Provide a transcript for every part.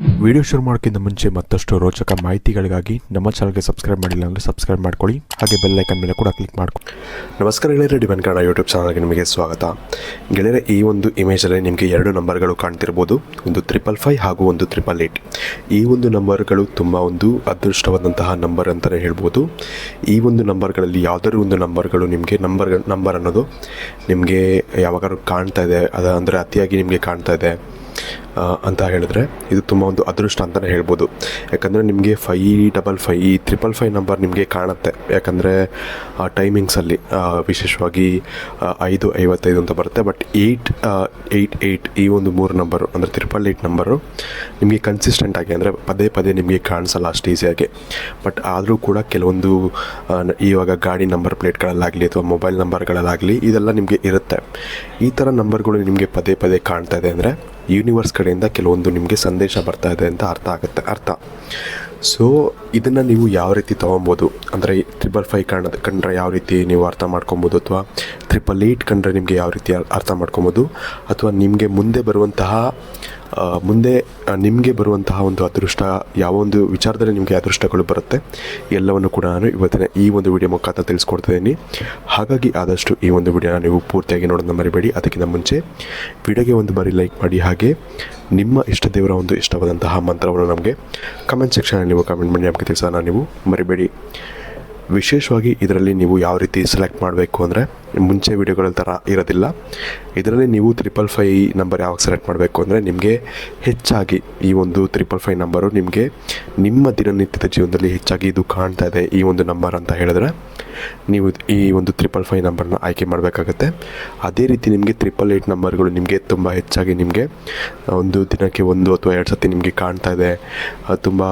Video ಶುರು ಮಾಡೋಕ್ಕಿಂತ ಮುಂಚೆ ಮತ್ತಷ್ಟು ರೋಚಕ ಮಾಹಿತಿಗಳಿಗಾಗಿ ನಮ್ಮ ಚಾನಲ್ಗೆ ಸಬ್ಸ್ಕ್ರೈಬ್ ಮಾಡಿಲ್ಲ ಅಂದರೆ ಸಬ್ಸ್ಕ್ರೈಬ್ ಮಾಡ್ಕೊಳ್ಳಿ. ಹಾಗೆ ಬೆಲ್ ಮೇಲೆ ಕೂಡ ಕ್ಲಿಕ್ ಮಾಡ್ಕೊಳ್ಳಿ ನಮಸ್ಕಾರ ಗೆಳೆಯರೆ ಡಿವನ್ ಕನ್ನಡ ಯೂಟ್ಯೂಬ್ ಚಾನಲ್ಗೆ ನಿಮಗೆ ಸ್ವಾಗತ. ಗೆಳೆಯರೆ, ಈ ಒಂದು ಇಮೇಜಲ್ಲಿ ನಿಮಗೆ ಎರಡು ನಂಬರ್ಗಳು ಕಾಣ್ತಿರ್ಬೋದು. ಒಂದು ತ್ರಿಪಲ್ ಫೈವ್ ಹಾಗೂ ಒಂದು ತ್ರಿಪಲ್ ಏಯ್ಟ್ ಈ ಒಂದು ನಂಬರ್ಗಳು ತುಂಬ ಒಂದು ಅದೃಷ್ಟವಾದಂತಹ ನಂಬರ್ ಅಂತಲೇ ಹೇಳ್ಬೋದು. ಈ ಒಂದು ನಂಬರ್ಗಳಲ್ಲಿ ಯಾವುದಾದ್ರು ಒಂದು ನಂಬರ್ಗಳು ನಿಮಗೆ ನಂಬರ್ ನಂಬರ್ ಅನ್ನೋದು ನಿಮಗೆ ಯಾವಾಗಾದ್ರೂ ಕಾಣ್ತಾ ಇದೆ. ಅದು ಅಂದರೆ ಅತಿಯಾಗಿ ನಿಮಗೆ ಕಾಣ್ತಾ ಇದೆ. ಅಂತ ಹೇಳಿದ್ರೆ ಇದು ತುಂಬ ಒಂದು ಅದೃಷ್ಟ ಅಂತಲೇ ಹೇಳ್ಬೋದು. ಯಾಕಂದರೆ ನಿಮಗೆ five double five triple five number ನಿಮಗೆ ಕಾಣುತ್ತೆ. ಯಾಕಂದರೆ, ಆ ಟೈಮಿಂಗ್ಸಲ್ಲಿ ವಿಶೇಷವಾಗಿ ಐದು, ಐವತ್ತೈದು ಅಂತ ಬರುತ್ತೆ. ಬಟ್ ಏಯ್ಟ್ ಏಯ್ಟ್ ಏಯ್ಟ್ ಈ ಒಂದು ಮೂರು ನಂಬರು ಅಂದರೆ ತ್ರಿಪಲ್ ಏಯ್ಟ್ ನಂಬರು ನಿಮಗೆ ಕನ್ಸಿಸ್ಟೆಂಟ್ ಆಗಿ ಅಂದರೆ ಪದೇ ಪದೇ ನಿಮಗೆ ಕಾಣಿಸಲ್ಲ ಅಷ್ಟು ಈಸಿಯಾಗಿ ಬಟ್ ಆದರೂ ಕೂಡ ಕೆಲವೊಂದು ಇವಾಗ ಗಾಡಿ ನಂಬರ್ ಪ್ಲೇಟ್ಗಳಲ್ಲಾಗಲಿ ಅಥವಾ ಮೊಬೈಲ್ ನಂಬರ್ಗಳಲ್ಲಾಗಲಿ ಇದೆಲ್ಲ ನಿಮಗೆ ಇರುತ್ತೆ. ಈ ಥರ ನಂಬರ್ಗಳು ನಿಮಗೆ ಪದೇ ಪದೇ ಕಾಣ್ತಾ ಇದೆ ಅಂದರೆ ಯೂನಿವರ್ಸ್ ಕಡೆಯಿಂದ ಕೆಲವೊಂದು ನಿಮಗೆ ಸಂದೇಶ ಬರ್ತಾ ಇದೆ ಅಂತ ಅರ್ಥ ಆಗುತ್ತೆ, ಅರ್ಥ. ಸೊ ಇದನ್ನು ನೀವು ಯಾವ ರೀತಿ ತೊಗೊಬೋದು? ಅಂದರೆ ತ್ರಿಬಲ್ ಫೈವ್ ಕಂಡ ಕಂಡ್ರೆ ಯಾವ ರೀತಿ ನೀವು ಅರ್ಥ ಮಾಡ್ಕೊಬೋದು? ಅಥವಾ ತ್ರಿಪಲ್ ಏಯ್ಟ್ ಕಂಡ್ರೆ ನಿಮಗೆ ಯಾವ ರೀತಿ ಅರ್ಥ ಮಾಡ್ಕೊಬೋದು? ಅಥವಾ ನಿಮಗೆ ಮುಂದೆ ಬರುವಂತಹ ಮುಂದೆ ನಿಮಗೆ ಬರುವಂತಹ ಒಂದು ಅದೃಷ್ಟ, ಯಾವ ಒಂದು ವಿಚಾರದಲ್ಲಿ ನಿಮಗೆ ಅದೃಷ್ಟಗಳು ಬರುತ್ತೆ, ಎಲ್ಲವನ್ನು ಕೂಡ ನಾನು ಇವತ್ತಿನ ಈ ಒಂದು ವಿಡಿಯೋ ಮುಖಾಂತರ ತಿಳಿಸ್ಕೊಡ್ತಿದ್ದೀನಿ. ಹಾಗಾಗಿ ಆದಷ್ಟು ಈ ಒಂದು ವಿಡಿಯೋನ ನೀವು ಪೂರ್ತಿಯಾಗಿ ನೋಡೋದನ್ನ ಮರಿಬೇಡಿ. ಅದಕ್ಕಿಂತ ಮುಂಚೆ, ವಿಡಿಯೋಗೆ ಒಂದು ಬಾರಿ ಲೈಕ್ ಮಾಡಿ. ಹಾಗೆ, ನಿಮ್ಮ ಇಷ್ಟ ದೇವರ ಒಂದು ಇಷ್ಟವಾದಂತಹ ಮಂತ್ರವನ್ನು ನಮಗೆ ಕಮೆಂಟ್ ಸೆಕ್ಷನಲ್ಲಿ ನೀವು ಕಮೆಂಟ್ ಮಾಡಿ, ನಮಗೆ ತಿಳಿಸೋಣ ನೀವು ಮರಿಬೇಡಿ. ವಿಶೇಷವಾಗಿ ಇದರಲ್ಲಿ ನೀವು ಯಾವ ರೀತಿ ಸೆಲೆಕ್ಟ್ ಮಾಡಬೇಕು ಅಂದರೆ ಮುಂಚೆ ವಿಡಿಯೋಗಳ ಥರ ಇರೋದಿಲ್ಲ. ಇದರಲ್ಲಿ ನೀವು ತ್ರಿಪಲ್ ಫೈ ನಂಬರ್ ಯಾವಾಗ ಸೆಲೆಕ್ಟ್ ಮಾಡಬೇಕು ಅಂದರೆ ನಿಮಗೆ ಹೆಚ್ಚಾಗಿ ಈ ಒಂದು ತ್ರಿಪಲ್ ಫೈ ನಂಬರು ನಿಮಗೆ ನಿಮ್ಮ ದಿನನಿತ್ಯದ ಜೀವನದಲ್ಲಿ ಹೆಚ್ಚಾಗಿ ಇದು ಕಾಣ್ತಾ ಇದೆ ಈ ಒಂದು ನಂಬರ್ ಅಂತ ಹೇಳಿದ್ರೆ ನೀವು ಈ ಒಂದು ತ್ರಿಪಲ್ ಫೈ ನಂಬರ್ನ ಆಯ್ಕೆ ಮಾಡಬೇಕಾಗತ್ತೆ. ಅದೇ ರೀತಿ ನಿಮಗೆ ತ್ರಿಪಲ್ ಏಯ್ಟ್ ನಂಬರ್ಗಳು ನಿಮಗೆ ತುಂಬ ಹೆಚ್ಚಾಗಿ ನಿಮಗೆ ಒಂದು ದಿನಕ್ಕೆ ಒಂದು ಅಥವಾ ಎರಡು ಸತಿ ನಿಮಗೆ ಕಾಣ್ತಾ ಇದೆ. ತುಂಬ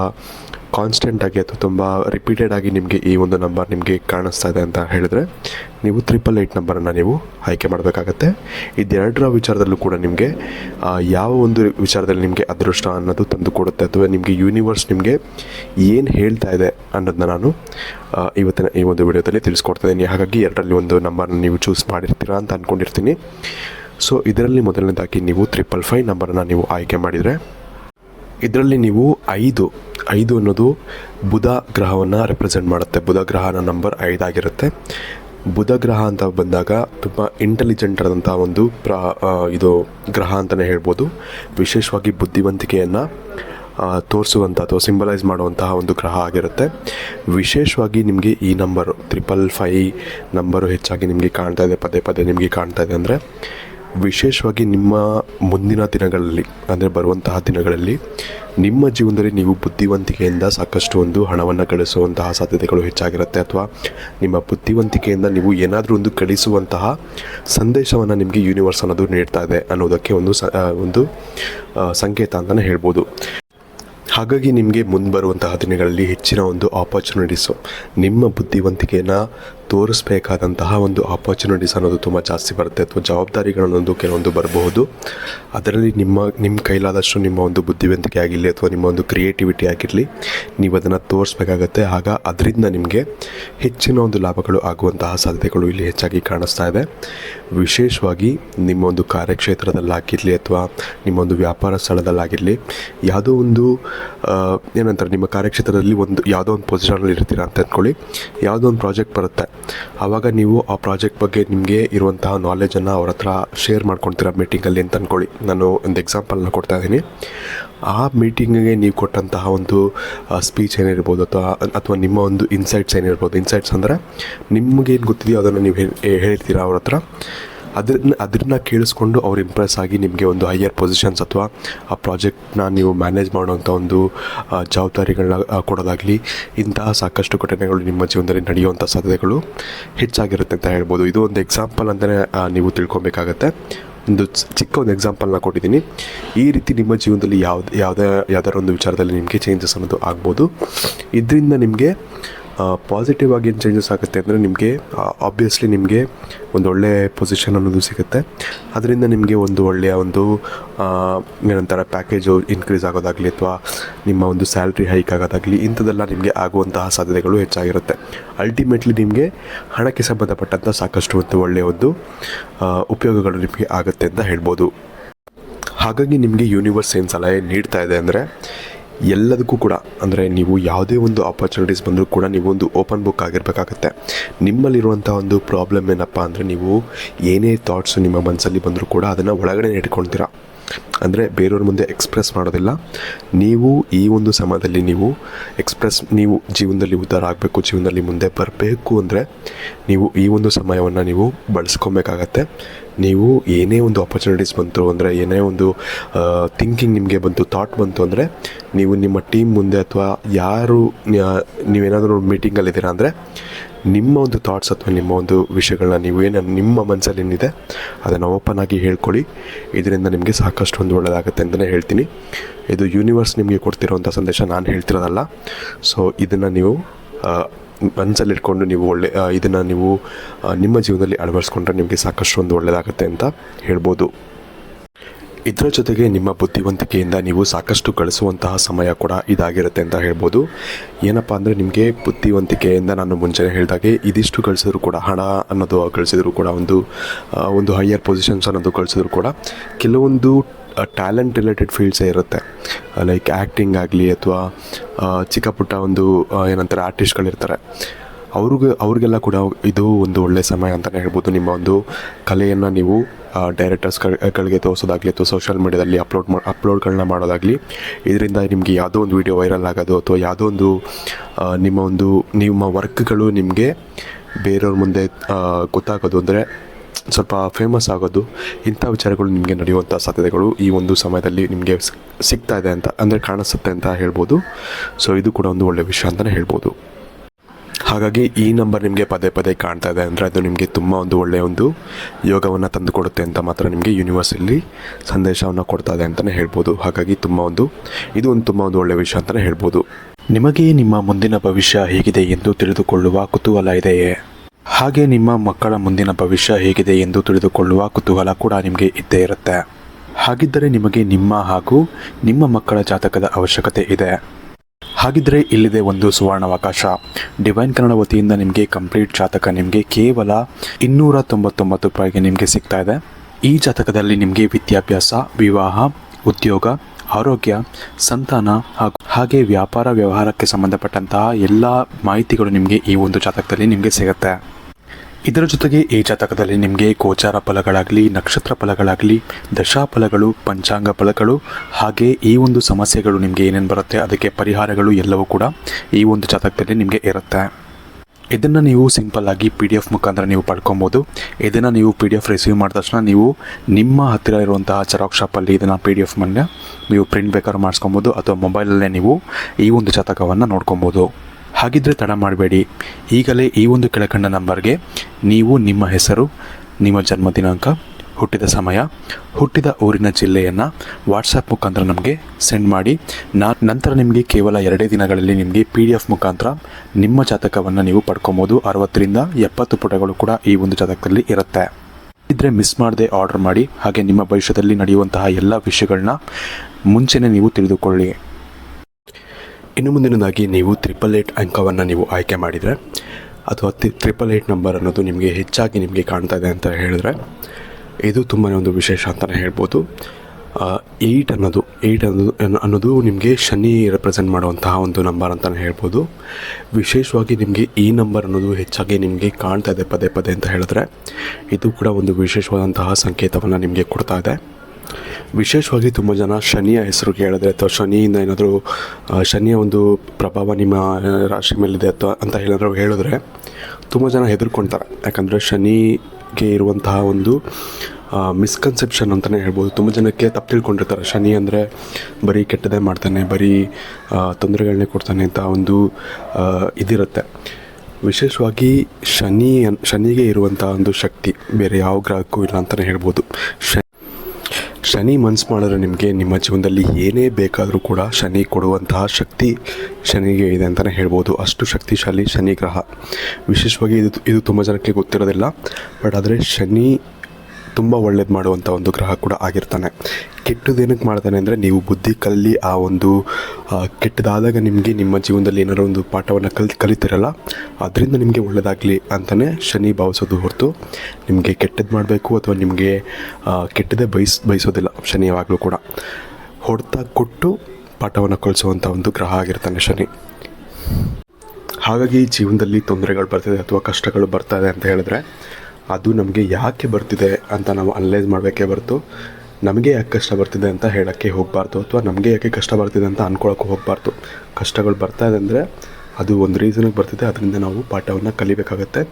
ಕಾನ್ಸ್ಟೆಂಟ್ ಆಗಿ ಅಥವಾ ತುಂಬ ರಿಪೀಟೆಡ್ ಆಗಿ ನಿಮಗೆ ಈ ಒಂದು ನಂಬರ್ ನಿಮಗೆ ಕಾಣಿಸ್ತಾ ಇದೆ ಅಂತ ಹೇಳಿದ್ರೆ, ನೀವು ತ್ರಿಪಲ್ ಏಯ್ಟ್ ನಂಬರನ್ನು ನೀವು ಆಯ್ಕೆ ಮಾಡಬೇಕಾಗತ್ತೆ. ಇದೆರಡರ ವಿಚಾರದಲ್ಲೂ ಕೂಡ ನಿಮಗೆ ಯಾವ ಒಂದು ವಿಚಾರದಲ್ಲಿ ನಿಮಗೆ ಅದೃಷ್ಟ ಅನ್ನೋದು ತಂದು ಕೊಡುತ್ತೆ ಅಥವಾ ನಿಮಗೆ ಯೂನಿವರ್ಸ್ ನಿಮಗೆ ಏನು ಹೇಳ್ತಾ ಇದೆ ಅನ್ನೋದನ್ನ ನಾನು ಇವತ್ತಿನ ಈ ಒಂದು ವಿಡಿಯೋದಲ್ಲಿ ತಿಳಿಸ್ಕೊಡ್ತಾ ಇದ್ದೀನಿ ಹಾಗಾಗಿ ಎರಡರಲ್ಲಿ ಒಂದು ನಂಬರ್ನ ನೀವು ಚೂಸ್ ಮಾಡಿರ್ತೀರಾ ಅಂತ ಅಂದ್ಕೊಂಡಿರ್ತೀನಿ ಸೊ ಇದರಲ್ಲಿ ಮೊದಲನೇದಾಗಿ ನೀವು ತ್ರಿಪಲ್ ಫೈವ್ ನಂಬರನ್ನು ನೀವು ಆಯ್ಕೆ ಮಾಡಿದರೆ, ಇದರಲ್ಲಿ ನೀವು ಐದು ಐದು ಅನ್ನೋದು ಬುಧ ಗ್ರಹವನ್ನು ರೆಪ್ರೆಸೆಂಟ್ ಮಾಡುತ್ತೆ. ಬುಧ ಗ್ರಹನ ನಂಬರ್ ಐದಾಗಿರುತ್ತೆ ಬುಧ ಗ್ರಹ ಅಂತ ಬಂದಾಗ ತುಂಬ ಇಂಟೆಲಿಜೆಂಟ್ ಆದಂಥ ಒಂದು ಪ್ರ ಇದು ಗ್ರಹ ಅಂತಲೇ ಹೇಳ್ಬೋದು. ವಿಶೇಷವಾಗಿ ಬುದ್ಧಿವಂತಿಕೆಯನ್ನು ತೋರಿಸುವಂಥ ಅಥವಾ ಸಿಂಬಲೈಸ್ ಮಾಡುವಂತಹ ಒಂದು ಗ್ರಹ ಆಗಿರುತ್ತೆ. ವಿಶೇಷವಾಗಿ ನಿಮಗೆ ಈ ನಂಬರು ತ್ರಿಪಲ್ ಫೈ ನಂಬರು ಹೆಚ್ಚಾಗಿ ನಿಮಗೆ ಕಾಣ್ತಾ ಇದೆ, ಪದೇ ಪದೇ ನಿಮಗೆ ಕಾಣ್ತಾ ಇದೆ ಅಂದರೆ ವಿಶೇಷವಾಗಿ ನಿಮ್ಮ ಮುಂದಿನ ದಿನಗಳಲ್ಲಿ, ಅಂದರೆ ಬರುವಂತಹ ದಿನಗಳಲ್ಲಿ, ನಿಮ್ಮ ಜೀವನದಲ್ಲಿ ನೀವು ಬುದ್ಧಿವಂತಿಕೆಯಿಂದ ಸಾಕಷ್ಟು ಒಂದು ಹಣವನ್ನು ಗಳಿಸುವಂತಹ ಸಾಧ್ಯತೆಗಳು ಹೆಚ್ಚಾಗಿರುತ್ತೆ, ಅಥವಾ ನಿಮ್ಮ ಬುದ್ಧಿವಂತಿಕೆಯಿಂದ ನೀವು ಏನಾದರೂ ಒಂದು ಗಳಿಸುವಂತಹ ಸಂದೇಶವನ್ನು ನಿಮಗೆ ಯೂನಿವರ್ಸ್ ಅನ್ನೋದು ನೀಡ್ತಾ ಇದೆ ಅನ್ನೋದಕ್ಕೆ ಒಂದು ಸ ಒಂದು ಸಂಕೇತ ಅಂತಲೇ ಹೇಳ್ಬೋದು. ಹಾಗಾಗಿ ನಿಮಗೆ ಮುಂದೆ ಬರುವಂತಹ ದಿನಗಳಲ್ಲಿ ಹೆಚ್ಚಿನ ಒಂದು ಆಪರ್ಚುನಿಟೀಸು ನಿಮ್ಮ ಬುದ್ಧಿವಂತಿಕೆಯನ್ನು ತೋರಿಸ್ಬೇಕಾದಂತಹ ಒಂದು ಆಪರ್ಚುನಿಟೀಸ್ ಅನ್ನೋದು ತುಂಬ ಜಾಸ್ತಿ ಬರುತ್ತೆ. ಅಥವಾ ಜವಾಬ್ದಾರಿಗಳನ್ನೊಂದು ಕೆಲವೊಂದು ಬರಬಹುದು. ಅದರಲ್ಲಿ ನಿಮ್ಮ ನಿಮ್ಮ ಕೈಲಾದಷ್ಟು ನಿಮ್ಮ ಒಂದು ಬುದ್ಧಿವಂತಿಕೆ ಆಗಿರಲಿ ಅಥವಾ ನಿಮ್ಮ ಒಂದು ಕ್ರಿಯೇಟಿವಿಟಿ ಆಗಿರಲಿ, ನೀವು ಅದನ್ನು ತೋರಿಸ್ಬೇಕಾಗತ್ತೆ. ಆಗ ಅದರಿಂದ ನಿಮಗೆ ಹೆಚ್ಚಿನ ಒಂದು ಲಾಭಗಳು ಆಗುವಂತಹ ಸಾಧ್ಯತೆಗಳು ಇಲ್ಲಿ ಹೆಚ್ಚಾಗಿ ಕಾಣಿಸ್ತಾ ಇದೆ. ವಿಶೇಷವಾಗಿ ನಿಮ್ಮ ಒಂದು ಕಾರ್ಯಕ್ಷೇತ್ರದಲ್ಲಾಗಿರಲಿ ಅಥವಾ ನಿಮ್ಮ ಒಂದು ವ್ಯಾಪಾರ ಸ್ಥಳದಲ್ಲಾಗಿರಲಿ, ಯಾವುದೋ ಒಂದು ಏನಂತಾರೆ, ನಿಮ್ಮ ಕಾರ್ಯಕ್ಷೇತ್ರದಲ್ಲಿ ಒಂದು, ಯಾವುದೋ ಒಂದು ಪೊಸಿಷನಲ್ಲಿ ಇರ್ತೀರ ಅಂತ ಅಂದ್ಕೊಳ್ಳಿ. ಯಾವುದೋ ಒಂದು ಪ್ರಾಜೆಕ್ಟ್ ಬರುತ್ತೆ. ಆವಾಗ ನೀವು ಆ ಪ್ರಾಜೆಕ್ಟ್ ಬಗ್ಗೆ ನಿಮಗೆ ಇರುವಂತಹ ನಾಲೆಜನ್ನು ಅವ್ರ ಹತ್ರ ಶೇರ್ ಮಾಡ್ಕೊಳ್ತೀರ ಮೀಟಿಂಗಲ್ಲಿ ಅಂತ ಅಂದ್ಕೊಳ್ಳಿ ನಾನು ಒಂದು ಎಕ್ಸಾಂಪಲ್ನ ಕೊಡ್ತಾ ಇದ್ದೀನಿ. ಆ ಮೀಟಿಂಗಿಗೆ ನೀವು ಕೊಟ್ಟಂತಹ ಒಂದು ಸ್ಪೀಚ್ ಏನಿರ್ಬೋದು ಅಥವಾ ಅಥವಾ ನಿಮ್ಮ ಒಂದು ಇನ್ಸೈಟ್ಸ್ ಏನಿರ್ಬೋದು ಇನ್ಸೈಟ್ಸ್ ಅಂದರೆ ನಿಮಗೇನು ಗೊತ್ತಿದೆಯೋ ಅದನ್ನು ನೀವು ಹೇಳ್ತೀರಾ ಅವ್ರ ಹತ್ರ? ಅದನ್ನ ಅದನ್ನ ಕೇಳಿಸ್ಕೊಂಡು ಅವ್ರು ಇಂಪ್ರೆಸ್ ಆಗಿ ನಿಮಗೆ ಒಂದು ಹೈಯರ್ ಪೊಸಿಷನ್ಸ್ ಅಥವಾ ಆ ಪ್ರಾಜೆಕ್ಟ್ನ ನೀವು ಮ್ಯಾನೇಜ್ ಮಾಡುವಂಥ ಒಂದು ಜವಾಬ್ದಾರಿಗಳನ್ನ ಕೊಡೋದಾಗಲಿ ಇಂತಹ ಸಾಕಷ್ಟು ಘಟನೆಗಳು ನಿಮ್ಮ ಜೀವನದಲ್ಲಿ ನಡೆಯುವಂಥ ಸಾಧ್ಯತೆಗಳು ಹೆಚ್ಚಾಗಿರುತ್ತೆ ಅಂತ ಹೇಳ್ಬೋದು. ಇದು ಒಂದು ಎಕ್ಸಾಂಪಲ್ ಅಂತಲೇ ನೀವು ತಿಳ್ಕೊಬೇಕಾಗತ್ತೆ. ಒಂದು ಚಿಕ್ಕ ಒಂದು ಎಕ್ಸಾಂಪಲ್ನ ಕೊಟ್ಟಿದ್ದೀನಿ. ಈ ರೀತಿ ನಿಮ್ಮ ಜೀವನದಲ್ಲಿ ಯಾವ್ದು, ಯಾವುದೇ, ಯಾವ್ದಾರ ಒಂದು ವಿಚಾರದಲ್ಲಿ ನಿಮಗೆ ಚೇಂಜಸ್ ಅನ್ನೋದು ಆಗ್ಬೋದು. ಇದರಿಂದ ನಿಮಗೆ ಪಾಸಿಟಿವ್ ಆಗಿ ಏನು ಚೇಂಜಸ್ ಆಗುತ್ತೆ ಅಂದರೆ ನಿಮಗೆ ಆಬ್ವಿಯಸ್ಲಿ ನಿಮಗೆ ಒಂದು ಒಳ್ಳೆ ಪೊಸಿಷನ್ ಅನ್ನೋದು ಸಿಗುತ್ತೆ. ಅದರಿಂದ ನಿಮಗೆ ಒಂದು ಒಳ್ಳೆಯ ಒಂದು ಏನಂತಾರೆ ಪ್ಯಾಕೇಜು ಇನ್ಕ್ರೀಸ್ ಆಗೋದಾಗಲಿ ಅಥವಾ ನಿಮ್ಮ ಒಂದು ಸ್ಯಾಲ್ರಿ ಹೈಕ್ ಆಗೋದಾಗಲಿ ಇಂಥದ್ದೆಲ್ಲ ನಿಮಗೆ ಆಗುವಂತಹ ಸಾಧ್ಯತೆಗಳು ಹೆಚ್ಚಾಗಿರುತ್ತೆ. ಅಲ್ಟಿಮೇಟ್ಲಿ ನಿಮಗೆ ಹಣಕ್ಕೆ ಸಂಬಂಧಪಟ್ಟಂಥ ಸಾಕಷ್ಟು ಒಂದು ಒಳ್ಳೆಯ ಒಂದು ಉಪಯೋಗಗಳು ನಿಮಗೆ ಆಗುತ್ತೆ ಅಂತ ಹೇಳ್ಬೋದು. ಹಾಗಾಗಿ ನಿಮಗೆ ಯೂನಿವರ್ಸ್ ಏನು ಸಲಹೆ ನೀಡ್ತಾ ಇದೆ ಅಂದರೆ ಎಲ್ಲದಕ್ಕೂ ಕೂಡ, ಅಂದರೆ ನೀವು ಯಾವುದೇ ಒಂದು ಆಪರ್ಚುನಿಟೀಸ್ ಬಂದರೂ ಕೂಡ ನೀವು ಒಂದು ಓಪನ್ ಬುಕ್ ಆಗಿರಬೇಕಾಗತ್ತೆ. ನಿಮ್ಮಲ್ಲಿರುವಂಥ ಒಂದು ಪ್ರಾಬ್ಲಮ್ ಏನಪ್ಪ ಅಂದರೆ ನೀವು ಏನೇ ಥಾಟ್ಸು ನಿಮ್ಮ ಮನಸ್ಸಲ್ಲಿ ಬಂದರೂ ಕೂಡ ಅದನ್ನು ಒಳಗಡೆ ಇಟ್ಕೊಳ್ತೀರಾ. ಅಂದರೆ ಬೇರೆಯವ್ರ ಮುಂದೆ ಎಕ್ಸ್ಪ್ರೆಸ್ ಮಾಡೋದಿಲ್ಲ. ನೀವು ಈ ಒಂದು ಸಮಯದಲ್ಲಿ ನೀವು ಎಕ್ಸ್ಪ್ರೆಸ್ ನೀವು ಜೀವನದಲ್ಲಿ ಉದ್ಧಾರ ಆಗಬೇಕು, ಜೀವನದಲ್ಲಿ ಮುಂದೆ ಬರಬೇಕು ಅಂದರೆ ನೀವು ಈ ಒಂದು ಸಮಯವನ್ನು ನೀವು ಬಳಸ್ಕೊಬೇಕಾಗತ್ತೆ. ನೀವು ಏನೇ ಒಂದು ಆಪರ್ಚುನಿಟೀಸ್ ಬಂತು ಅಂದರೆ, ಏನೇ ಒಂದು ಥಿಂಕಿಂಗ್ ನಿಮಗೆ ಬಂತು ಥಾಟ್ ಬಂತು ಅಂದರೆ ನೀವು ನಿಮ್ಮ ಟೀಮ್ ಮುಂದೆ ಅಥವಾ ಯಾರು ನೀವೇನಾದರೂ ಮೀಟಿಂಗಲ್ಲಿದ್ದೀರಾ ಅಂದರೆ ನಿಮ್ಮ ಒಂದು ಥಾಟ್ಸ್ ಅಥವಾ ನಿಮ್ಮ ಒಂದು ವಿಷಯಗಳನ್ನ ನೀವು ಏನು, ನಿಮ್ಮ ಮನಸ್ಸಲ್ಲಿ ಏನಿದೆ, ಅದನ್ನು ಓಪನ್ ಆಗಿ ಹೇಳ್ಕೊಳ್ಳಿ. ಇದರಿಂದ ನಿಮಗೆ ಸಾಕಷ್ಟು ಒಂದು ಒಳ್ಳೆಯದಾಗುತ್ತೆ ಅಂತಲೇ ಹೇಳ್ತೀನಿ. ಇದು ಯೂನಿವರ್ಸ್ ನಿಮಗೆ ಕೊಡ್ತಿರೋಂಥ ಸಂದೇಶ ನಾನು ಹೇಳ್ತಿರೋದಲ್ಲ. ಸೊ ಇದನ್ನು ನೀವು ಮನಸ್ಸಲ್ಲಿಟ್ಕೊಂಡು ನೀವು ಒಳ್ಳೆ ಇದನ್ನು ನೀವು ನಿಮ್ಮ ಜೀವನದಲ್ಲಿ ಅಳವಡಿಸ್ಕೊಂಡ್ರೆ ನಿಮಗೆ ಸಾಕಷ್ಟು ಒಂದು ಒಳ್ಳೆಯದಾಗುತ್ತೆ ಅಂತ ಹೇಳ್ಬೋದು. ಇದರ ಜೊತೆಗೆ ನಿಮ್ಮ ಬುದ್ಧಿವಂತಿಕೆಯಿಂದ ನೀವು ಸಾಕಷ್ಟು ಗಳಿಸುವಂತಹ ಸಮಯ ಕೂಡ ಇದಾಗಿರುತ್ತೆ ಅಂತ ಹೇಳ್ಬೋದು. ಏನಪ್ಪ ಅಂದರೆ ನಿಮಗೆ ಬುದ್ಧಿವಂತಿಕೆಯಿಂದ ನಾನು ಮುಂಚೆನೇ ಹೇಳಿದಾಗೆ ಇದಿಷ್ಟು ಗಳಿಸಿದ್ರು ಕೂಡ ಹಣ ಅನ್ನೋದು ಗಳಿಸಿದ್ರು ಕೂಡ ಒಂದು ಒಂದು ಹೈಯರ್ ಪೊಸಿಷನ್ಸ್ ಅನ್ನೋದು ಗಳಿಸಿದ್ರು ಕೂಡ ಕೆಲವೊಂದು ಟ್ಯಾಲೆಂಟ್ ರಿಲೇಟೆಡ್ ಫೀಲ್ಡ್ಸೇ ಇರುತ್ತೆ. ಲೈಕ್ ಆ್ಯಕ್ಟಿಂಗ್ ಆಗಲಿ ಅಥವಾ ಚಿಕ್ಕ ಪುಟ್ಟ ಒಂದು ಏನಂತಾರೆ ಆರ್ಟಿಸ್ಟ್ಗಳಿರ್ತಾರೆ ಅವ್ರಿಗೆ ಅವ್ರಿಗೆಲ್ಲ ಕೂಡ ಇದು ಒಂದು ಒಳ್ಳೆಯ ಸಮಯ ಅಂತಲೇ ಹೇಳ್ಬೋದು. ನಿಮ್ಮ ಒಂದು ಕಲೆಯನ್ನು ನೀವು ಡೈರೆಕ್ಟರ್ಸ್ಗಳಿಗೆ ತೋರಿಸೋದಾಗಲಿ ಅಥವಾ ಸೋಷಿಯಲ್ ಮೀಡ್ಯಾದಲ್ಲಿ ಅಪ್ಲೋಡ್ ಮಾ ಅಪ್ಲೋಡ್ಗಳನ್ನ ಮಾಡೋದಾಗಲಿ, ಇದರಿಂದ ನಿಮಗೆ ಯಾವುದೋ ಒಂದು ವಿಡಿಯೋ ವೈರಲ್ ಆಗೋದು ಅಥವಾ ಯಾವುದೋ ಒಂದು ನಿಮ್ಮ ಒಂದು, ನಿಮ್ಮ ವರ್ಕ್ಗಳು ನಿಮಗೆ ಬೇರೆಯವ್ರ ಮುಂದೆ ಗೊತ್ತಾಗೋದು ಅಂದರೆ ಸ್ವಲ್ಪ ಫೇಮಸ್ ಆಗೋದು. ಇಂಥ ವಿಚಾರಗಳು ನಿಮಗೆ ನಡೆಯುವಂಥ ಸಾಧ್ಯತೆಗಳು ಈ ಒಂದು ಸಮಯದಲ್ಲಿ ನಿಮಗೆ ಸಿಗ್ತಾ ಇದೆ ಅಂತ ಅಂದರೆ ಕಾಣಿಸುತ್ತೆ ಅಂತ ಹೇಳ್ಬೋದು. ಸೊ ಇದು ಕೂಡ ಒಂದು ಒಳ್ಳೆಯ ವಿಷಯ ಅಂತಲೇ ಹೇಳ್ಬೋದು. ಹಾಗಾಗಿ ಈ ನಂಬರ್ ನಿಮಗೆ ಪದೇ ಪದೇ ಕಾಣ್ತಾ ಇದೆ ಅಂದರೆ ಅದು ನಿಮಗೆ ತುಂಬ ಒಂದು ಒಳ್ಳೆಯ ಒಂದು ಯೋಗವನ್ನು ತಂದು ಕೊಡುತ್ತೆ ಅಂತ ಮಾತ್ರ ನಿಮಗೆ ಯೂನಿವರ್ಸಲ್ಲಿ ಸಂದೇಶವನ್ನು ಕೊಡ್ತಾ ಇದೆ ಅಂತಲೇ ಹೇಳ್ಬೋದು. ಹಾಗಾಗಿ ತುಂಬ ಒಂದು, ಇದು ಒಂದು ತುಂಬ ಒಂದು ಒಳ್ಳೆಯ ವಿಷಯ ಅಂತಲೇ ಹೇಳ್ಬೋದು. ನಿಮಗೆ ನಿಮ್ಮ ಮುಂದಿನ ಭವಿಷ್ಯ ಹೇಗಿದೆ ಎಂದು ತಿಳಿದುಕೊಳ್ಳುವ ಕುತೂಹಲ ಇದೆಯೇ? ಹಾಗೆ ನಿಮ್ಮ ಮಕ್ಕಳ ಮುಂದಿನ ಭವಿಷ್ಯ ಹೇಗಿದೆ ಎಂದು ತಿಳಿದುಕೊಳ್ಳುವ ಕುತೂಹಲ ಕೂಡ ನಿಮಗೆ ಇದ್ದೇ ಇರುತ್ತೆ. ಹಾಗಿದ್ದರೆ ನಿಮಗೆ ನಿಮ್ಮ ಹಾಗೂ ನಿಮ್ಮ ಮಕ್ಕಳ ಜಾತಕದ ಅವಶ್ಯಕತೆ ಇದೆ. ಹಾಗಿದ್ರೆ ಇಲ್ಲಿದೆ ಒಂದು ಸುವರ್ಣಾವಕಾಶ. ಡಿವೈನ್ ಕನ್ನಡ ವತಿಯಿಂದ ನಿಮಗೆ ಕಂಪ್ಲೀಟ್ ಜಾತಕ ನಿಮಗೆ ಕೇವಲ ಇನ್ನೂರ ತೊಂಬತ್ತೊಂಬತ್ತು ರೂಪಾಯಿಗೆ ನಿಮಗೆ ಸಿಗ್ತಾ ಇದೆ. ಈ ಜಾತಕದಲ್ಲಿ ನಿಮಗೆ ವಿದ್ಯಾಭ್ಯಾಸ, ವಿವಾಹ, ಉದ್ಯೋಗ, ಆರೋಗ್ಯ, ಸಂತಾನ ಹಾಗೂ ಹಾಗೆ ವ್ಯಾಪಾರ ವ್ಯವಹಾರಕ್ಕೆ ಸಂಬಂಧಪಟ್ಟಂತಹ ಎಲ್ಲ ಮಾಹಿತಿಗಳು ನಿಮಗೆ ಈ ಒಂದು ಜಾತಕದಲ್ಲಿ ನಿಮಗೆ ಸಿಗುತ್ತೆ. ಇದರ ಜೊತೆಗೆ ಈ ಜಾತಕದಲ್ಲಿ ನಿಮಗೆ ಗೋಚಾರ ಫಲಗಳಾಗಲಿ, ನಕ್ಷತ್ರ ಫಲಗಳಾಗಲಿ, ದಶಾ ಫಲಗಳು, ಪಂಚಾಂಗ ಫಲಗಳು, ಹಾಗೆ ಈ ಒಂದು ಸಮಸ್ಯೆಗಳು ನಿಮಗೆ ಏನೇನು ಬರುತ್ತೆ, ಅದಕ್ಕೆ ಪರಿಹಾರಗಳು ಎಲ್ಲವೂ ಕೂಡ ಈ ಒಂದು ಜಾತಕದಲ್ಲಿ ನಿಮಗೆ ಇರುತ್ತೆ. ಇದನ್ನು ನೀವು ಸಿಂಪಲ್ ಆಗಿ ಪಿ ಡಿ ಎಫ್ ಮುಖಾಂತರ ನೀವು ಪಡ್ಕೊಬೋದು. ಇದನ್ನು ನೀವು ಪಿ ಡಿ ಎಫ್ ರಿಸೀವ್ ಮಾಡಿದ ತಕ್ಷಣ ನೀವು ನಿಮ್ಮ ಹತ್ತಿರ ಇರುವಂತಹ ಜೆರಾಕ್ಸ್ ಶಾಪಲ್ಲಿ ಇದನ್ನು ಪಿ ಡಿ ಎಫ್ ಮನ್ನ ನೀವು ಪ್ರಿಂಟ್ ಬೇಕಾದ್ರೂ ಮಾಡಿಸ್ಕೊಬೋದು, ಅಥವಾ ಮೊಬೈಲಲ್ಲೇ ನೀವು ಈ ಒಂದು ಜಾತಕವನ್ನು ನೋಡ್ಕೊಬೋದು. ಹಾಗಿದ್ರೆ ತಡ ಮಾಡಬೇಡಿ. ಈಗಲೇ ಈ ಒಂದು ಕೆಳಕಂಡ ನಂಬರ್ಗೆ ನೀವು ನಿಮ್ಮ ಹೆಸರು, ನಿಮ್ಮ ಜನ್ಮ ದಿನಾಂಕ ಹುಟ್ಟಿದ ಸಮಯ, ಹುಟ್ಟಿದ ಊರಿನ ಜಿಲ್ಲೆಯನ್ನು ವಾಟ್ಸಪ್ ಮುಖಾಂತರ ನಮಗೆ ಸೆಂಡ್ ಮಾಡಿ. ನಾ ನಂತರ ನಿಮಗೆ ಕೇವಲ ಎರಡೇ ದಿನಗಳಲ್ಲಿ ನಿಮಗೆ ಪಿ ಡಿ ಎಫ್ ಮುಖಾಂತರ ನಿಮ್ಮ ಜಾತಕವನ್ನು ನೀವು ಪಡ್ಕೊಬೋದು. ಅರವತ್ತರಿಂದ ಎಪ್ಪತ್ತು ಪುಟಗಳು ಕೂಡ ಈ ಒಂದು ಜಾತಕದಲ್ಲಿ ಇರುತ್ತೆ. ಇದ್ರೆ ಮಿಸ್ ಮಾಡದೆ ಆರ್ಡರ್ ಮಾಡಿ. ಹಾಗೆ ನಿಮ್ಮ ಭವಿಷ್ಯದಲ್ಲಿ ನಡೆಯುವಂತಹ ಎಲ್ಲ ವಿಷಯಗಳನ್ನ ಮುಂಚೆನೇ ನೀವು ತಿಳಿದುಕೊಳ್ಳಿ. ಇನ್ನು ಮುಂದಿನದಾಗಿ ನೀವು ತ್ರಿಪಲ್ ಏಟ್ ಅಂಕವನ್ನು ನೀವು ಆಯ್ಕೆ ಮಾಡಿದರೆ ಅಥವಾ ತ್ರಿಪಲ್ ಏಟ್ ನಂಬರ್ ಅನ್ನೋದು ನಿಮಗೆ ಹೆಚ್ಚಾಗಿ ನಿಮಗೆ ಕಾಣ್ತಾ ಇದೆ ಅಂತ ಹೇಳಿದ್ರೆ ಇದು ತುಂಬಾ ಒಂದು ವಿಶೇಷ ಅಂತಲೇ ಹೇಳ್ಬೋದು. ಏಯ್ಟ್ ಅನ್ನೋದು ಏಯ್ಟ್ ಅನ್ನೋದು ಅನ್ನೋದು ನಿಮಗೆ ಶನಿ ರೆಪ್ರೆಸೆಂಟ್ ಮಾಡುವಂತಹ ಒಂದು ನಂಬರ್ ಅಂತಲೇ ಹೇಳ್ಬೋದು. ವಿಶೇಷವಾಗಿ ನಿಮಗೆ ಈ ನಂಬರ್ ಅನ್ನೋದು ಹೆಚ್ಚಾಗಿ ನಿಮಗೆ ಕಾಣ್ತಾ ಇದೆ ಪದೇ ಪದೇ ಅಂತ ಹೇಳಿದ್ರೆ ಇದು ಕೂಡ ಒಂದು ವಿಶೇಷವಾದಂತಹ ಸಂಕೇತವನ್ನು ನಿಮಗೆ ಕೊಡ್ತಾ ಇದೆ. ವಿಶೇಷವಾಗಿ ತುಂಬ ಜನ ಶನಿಯ ಹೆಸರು ಕೇಳಿದ್ರೆ ಅಥವಾ ಶನಿಯಿಂದ ಏನಾದರೂ ಶನಿಯ ಒಂದು ಪ್ರಭಾವ ನಿಮ್ಮ ರಾಶಿ ಮೇಲಿದೆ ಅಥವಾ ಅಂತ ಏನಾದರೂ ಹೇಳಿದ್ರೆ ತುಂಬ ಜನ ಹೆದರ್ಕೊಳ್ತಾರೆ ಯಾಕಂದರೆ ಶನಿಗೆ ಇರುವಂತಹ ಒಂದು ಮಿಸ್ಕನ್ಸೆಪ್ಷನ್ ಅಂತಲೇ ಹೇಳ್ಬೋದು. ತುಂಬ ಜನಕ್ಕೆ ತಪ್ಪು ತಿಳ್ಕೊಂಡಿರ್ತಾರೆ. ಶನಿ ಅಂದರೆ ಬರೀ ಕೆಟ್ಟದೇ ಮಾಡ್ತಾನೆ, ಬರೀ ತೊಂದರೆಗಳನ್ನೇ ಕೊಡ್ತಾನೆ ಅಂತ ಒಂದು ಇದಿರುತ್ತೆ. ವಿಶೇಷವಾಗಿ ಶನಿ ಶನಿಗೆ ಇರುವಂಥ ಒಂದು ಶಕ್ತಿ ಬೇರೆ ಯಾವ ಗ್ರಹಕ್ಕೂ ಇಲ್ಲ ಅಂತಲೇ ಹೇಳ್ಬೋದು. ಶ ಶನಿ ಮನ್ಸು ಮಾಡಿದ್ರೆ ನಿಮಗೆ ನಿಮ್ಮ ಜೀವನದಲ್ಲಿ ಏನೇ ಬೇಕಾದರೂ ಕೂಡ ಶನಿ ಕೊಡುವಂತಹ ಶಕ್ತಿ ಶನಿಗೆ ಇದೆ ಅಂತಲೇ ಹೇಳ್ಬೋದು. ಅಷ್ಟು ಶಕ್ತಿಶಾಲಿ ಶನಿ ಗ್ರಹ. ವಿಶೇಷವಾಗಿ ಇದು ಇದು ತುಂಬ ಜನಕ್ಕೆ ಗೊತ್ತಿರೋದಿಲ್ಲ, ಬಟ್ ಆದರೆ ಶನಿ ತುಂಬ ಒಳ್ಳೇದು ಮಾಡುವಂಥ ಒಂದು ಗ್ರಹ ಕೂಡ ಆಗಿರ್ತಾನೆ. ಕೆಟ್ಟದ್ದು ಏನಕ್ಕೆ ಮಾಡ್ತಾನೆ ಅಂದರೆ ನೀವು ಬುದ್ಧಿ ಕಲ್ಲಿ ಆ ಒಂದು ಕೆಟ್ಟದಾದಾಗ ನಿಮಗೆ ನಿಮ್ಮ ಜೀವನದಲ್ಲಿ ಏನಾರು ಒಂದು ಪಾಠವನ್ನು ಕಲ್, ಕಲಿತಿರಲ್ಲ, ಅದರಿಂದ ನಿಮಗೆ ಒಳ್ಳೆಯದಾಗಲಿ ಅಂತಲೇ ಶನಿ ಭಾವಿಸೋದು ಹೊರತು. ನಿಮಗೆ ಕೆಟ್ಟದ್ದು ಮಾಡಬೇಕು ಅಥವಾ ನಿಮಗೆ ಕೆಟ್ಟದೇ ಬಯಸ್, ಬಯಸೋದಿಲ್ಲ ಶನಿ ಯಾವಾಗಲೂ ಕೂಡ. ಹೊಡೆತ ಕೊಟ್ಟು ಪಾಠವನ್ನು ಕಲಿಸುವಂಥ ಒಂದು ಗ್ರಹ ಆಗಿರ್ತಾನೆ ಶನಿ. ಹಾಗಾಗಿ ಜೀವನದಲ್ಲಿ ತೊಂದರೆಗಳು ಬರ್ತಿದೆ ಅಥವಾ ಕಷ್ಟಗಳು ಬರ್ತಾ ಇದೆ ಅಂತ ಹೇಳಿದ್ರೆ, ಅದು ನಮಗೆ ಯಾಕೆ ಬರ್ತಿದೆ ಅಂತ ನಾವು ಅನಲೈಸ್ ಮಾಡಬೇಕೇ ಹೊರತು ನಮಗೆ ಯಾಕೆ ಕಷ್ಟ ಬರ್ತಿದೆ ಅಂತ ಹೇಳೋಕ್ಕೆ ಹೋಗಬಾರ್ದು ಅಥವಾ ನಮಗೆ ಯಾಕೆ ಕಷ್ಟ ಬರ್ತಿದೆ ಅಂತ ಅಂದ್ಕೊಳಕ್ಕೆ ಹೋಗಬಾರ್ದು. ಕಷ್ಟಗಳು ಬರ್ತಾ ಇದೆ ಅಂದರೆ ಅದು ಒಂದು ರೀಸನಿಗೆ ಬರ್ತಿದೆ, ಅದರಿಂದ ನಾವು ಪಾಠವನ್ನು ಕಲಿಬೇಕಾಗತ್ತೆ.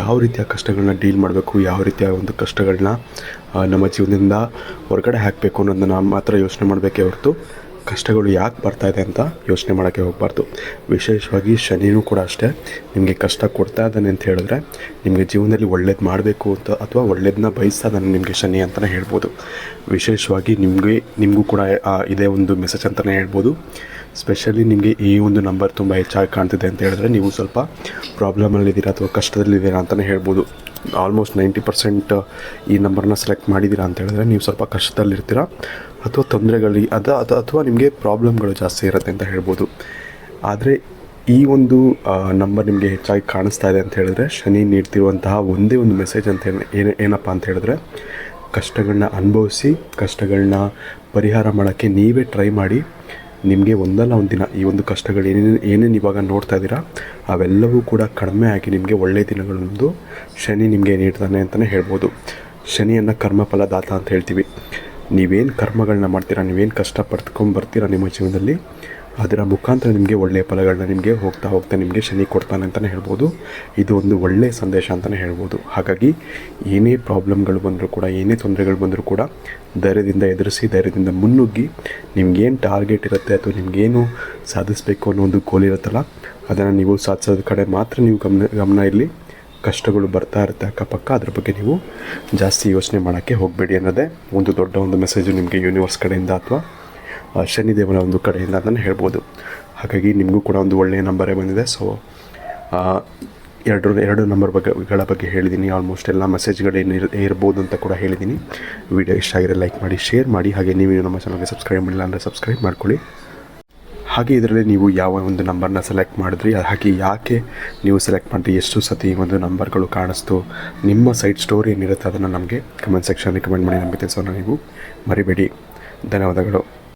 ಯಾವ ರೀತಿಯ ಕಷ್ಟಗಳನ್ನ ಡೀಲ್ ಮಾಡಬೇಕು, ಯಾವ ರೀತಿಯ ಒಂದು ಕಷ್ಟಗಳನ್ನ ನಮ್ಮ ಜೀವನದಿಂದ ಹೊರಗಡೆ ಹಾಕಬೇಕು ಅನ್ನೋದನ್ನ ಮಾತ್ರ ಯೋಚನೆ ಮಾಡಬೇಕೇ ಹೊರತು. ಕಷ್ಟಗಳು ಯಾಕೆ ಬರ್ತಾ ಇದೆ ಅಂತ ಯೋಚನೆ ಮಾಡೋಕ್ಕೆ ಹೋಗಬಾರ್ದು. ವಿಶೇಷವಾಗಿ ಶನಿನೂ ಕೂಡ ಅಷ್ಟೇ. ನಿಮಗೆ ಕಷ್ಟ ಕೊಡ್ತಾ ಇದ್ದಾನೆ ಅಂತ ಹೇಳಿದ್ರೆ ನಿಮಗೆ ಜೀವನದಲ್ಲಿ ಒಳ್ಳೇದು ಮಾಡಬೇಕು ಅಂತ ಅಥವಾ ಒಳ್ಳೇದನ್ನ ಬಯಸ್ತಾ ಇದ್ದಾನೆ ನಿಮಗೆ ಶನಿ ಅಂತಲೇ ಹೇಳ್ಬೋದು. ವಿಶೇಷವಾಗಿ ನಿಮಗೆ, ನಿಮಗೂ ಕೂಡ ಇದೇ ಒಂದು ಮೆಸೇಜ್ ಅಂತಲೇ ಹೇಳ್ಬೋದು. ಸ್ಪೆಷಲಿ ನಿಮಗೆ ಈ ಒಂದು ನಂಬರ್ ತುಂಬ ಹೆಚ್ಚಾಗಿ ಕಾಣ್ತಿದೆ ಅಂತ ಹೇಳಿದ್ರೆ ನೀವು ಸ್ವಲ್ಪ ಪ್ರಾಬ್ಲಮಲ್ಲಿದ್ದೀರಾ ಅಥವಾ ಕಷ್ಟದಲ್ಲಿದ್ದೀರಾ ಅಂತಲೇ ಹೇಳ್ಬೋದು. ಆಲ್ಮೋಸ್ಟ್ ನೈಂಟಿ ಪರ್ಸೆಂಟ್ ಈ ನಂಬರ್ನ ಸೆಲೆಕ್ಟ್ ಮಾಡಿದ್ದೀರಾ ಅಂತ ಹೇಳಿದ್ರೆ ನೀವು ಸ್ವಲ್ಪ ಕಷ್ಟದಲ್ಲಿರ್ತೀರ. ಅಥವಾ ತೊಂದರೆಗಳು ಅದ, ಅದು, ಅಥವಾ ನಿಮಗೆ ಪ್ರಾಬ್ಲಮ್ಗಳು ಜಾಸ್ತಿ ಇರುತ್ತೆ ಅಂತ ಹೇಳ್ಬೋದು. ಆದರೆ ಈ ಒಂದು ನಂಬರ್ ನಿಮಗೆ ಹೆಚ್ಚಾಗಿ ಕಾಣಿಸ್ತಾ ಇದೆ ಅಂತ ಹೇಳಿದ್ರೆ, ಶನಿ ನೀಡ್ತಿರುವಂತಹ ಒಂದೇ ಒಂದು ಮೆಸೇಜ್ ಅಂತ ಏನು ಏನಪ್ಪ ಅಂತ ಹೇಳಿದ್ರೆ, ಕಷ್ಟಗಳನ್ನ ಅನುಭವಿಸಿ, ಕಷ್ಟಗಳನ್ನ ಪರಿಹಾರ ಮಾಡೋಕ್ಕೆ ನೀವೇ ಟ್ರೈ ಮಾಡಿ ನಿಮಗೆ ಒಂದಲ್ಲ ಒಂದು ದಿನ ಈ ಒಂದು ಕಷ್ಟಗಳು ಏನೇನು ಏನೇನು ಇವಾಗ ನೋಡ್ತಾ ಇದ್ದೀರಾ, ಅವೆಲ್ಲವೂ ಕೂಡ ಕಡಿಮೆ ಆಗಿ ನಿಮಗೆ ಒಳ್ಳೆಯ ದಿನಗಳೊಂದು ಶನಿ ನಿಮಗೆ ನೀಡ್ತಾನೆ ಅಂತಲೇ ಹೇಳ್ಬೋದು. ಶನಿಯನ್ನು ಕರ್ಮಫಲದಾತ ಅಂತ ಹೇಳ್ತೀವಿ. ನೀವೇನು ಕರ್ಮಗಳನ್ನ ಮಾಡ್ತೀರಾ, ನೀವೇನು ಕಷ್ಟ ಪಡ್ಕೊಂಡು ಬರ್ತೀರಾ ನಿಮ್ಮ ಜೀವನದಲ್ಲಿ ಅದರ ಮುಖಾಂತರ ನಿಮಗೆ ಒಳ್ಳೆಯ ಫಲಗಳನ್ನ ನಿಮಗೆ ಹೋಗ್ತಾ ಹೋಗ್ತಾ ನಿಮಗೆ ಶನಿ ಕೊಡ್ತಾನೆ ಅಂತಲೇ ಹೇಳ್ಬೋದು. ಇದು ಒಂದು ಒಳ್ಳೆಯ ಸಂದೇಶ ಅಂತಲೇ ಹೇಳ್ಬೋದು. ಹಾಗಾಗಿ ಏನೇ ಪ್ರಾಬ್ಲಮ್ಗಳು ಬಂದರೂ ಕೂಡ, ಏನೇ ತೊಂದರೆಗಳು ಬಂದರೂ ಕೂಡ ಧೈರ್ಯದಿಂದ ಎದುರಿಸಿ, ಧೈರ್ಯದಿಂದ ಮುನ್ನುಗ್ಗಿ ನಿಮ್ಗೇನು ಟಾರ್ಗೆಟ್ ಇರುತ್ತೆ ಅಥವಾ ನಿಮಗೇನು ಸಾಧಿಸಬೇಕು ಅನ್ನೋ ಒಂದು ಗೋಲ್ ಇರುತ್ತಲ್ಲ, ಅದನ್ನು ನೀವು ಸಾಧಿಸೋದ ಕಡೆ ಮಾತ್ರ ನೀವು ಗಮನ ಗಮನ ಇರಲಿ. ಕಷ್ಟಗಳು ಬರ್ತಾ ಇರುತ್ತೆ ಅಕ್ಕಪಕ್ಕ. ಅದ್ರ ಬಗ್ಗೆ ನೀವು ಜಾಸ್ತಿ ಯೋಚನೆ ಮಾಡೋಕ್ಕೆ ಹೋಗಬೇಡಿ ಅನ್ನೋದೇ ಒಂದು ದೊಡ್ಡ ಒಂದು ಮೆಸೇಜು ನಿಮಗೆ ಯೂನಿವರ್ಸ್ ಕಡೆಯಿಂದ ಅಥವಾ ಶನಿದೇವನ ಒಂದು ಕಡೆಯಿಂದ ಅಂತಲೇ ಹೇಳ್ಬೋದು. ಹಾಗಾಗಿ ನಿಮಗೂ ಕೂಡ ಒಂದು ಒಳ್ಳೆಯ ನಂಬರೇ ಬಂದಿದೆ. ಸೊ ಎರಡು ಎರಡು ನಂಬರ್ ಬಗ್ಗೆಗಳ ಬಗ್ಗೆ ಹೇಳಿದ್ದೀನಿ. ಆಲ್ಮೋಸ್ಟ್ ಎಲ್ಲ ಮೆಸೇಜ್ಗಳು ಏನು ಇರ್ಬೋದು ಅಂತ ಕೂಡ ಹೇಳಿದ್ದೀನಿ. ವಿಡಿಯೋ ಇಷ್ಟ ಆಗಿದೆ ಲೈಕ್ ಮಾಡಿ ಶೇರ್ ಮಾಡಿ. ಹಾಗೆ ನೀವು ನಮ್ಮ ಚಾನಲ್ಗೆ ಸಬ್ಸ್ಕ್ರೈಬ್ ಮಾಡಿಲ್ಲ ಅಂದರೆ ಸಬ್ಸ್ಕ್ರೈಬ್ ಮಾಡ್ಕೊಳ್ಳಿ. ಹಾಗೆ ಇದರಲ್ಲಿ ನೀವು ಯಾವ ಒಂದು ನಂಬರ್ನ ಸೆಲೆಕ್ಟ್ ಮಾಡಿದ್ರಿ ಹಾಗೆ ಯಾಕೆ ನೀವು ಸೆಲೆಕ್ಟ್ ಮಾಡಿದ್ರಿ ಎಷ್ಟು ಸತಿ ಒಂದು ನಂಬರ್ಗಳು ಕಾಣಿಸ್ತು, ನಿಮ್ಮ ಸೈಡ್ ಸ್ಟೋರಿ ಏನಿರುತ್ತೆ ಅದನ್ನು ನಮಗೆ ಕಮೆಂಟ್ ಸೆಕ್ಷನಲ್ಲಿ ಕಮೆಂಟ್ ಮಾಡಿ ನಮಗೆ ತಿಳಿಸೋಣ ನೀವು ಮರಿಬೇಡಿ. ಧನ್ಯವಾದಗಳು.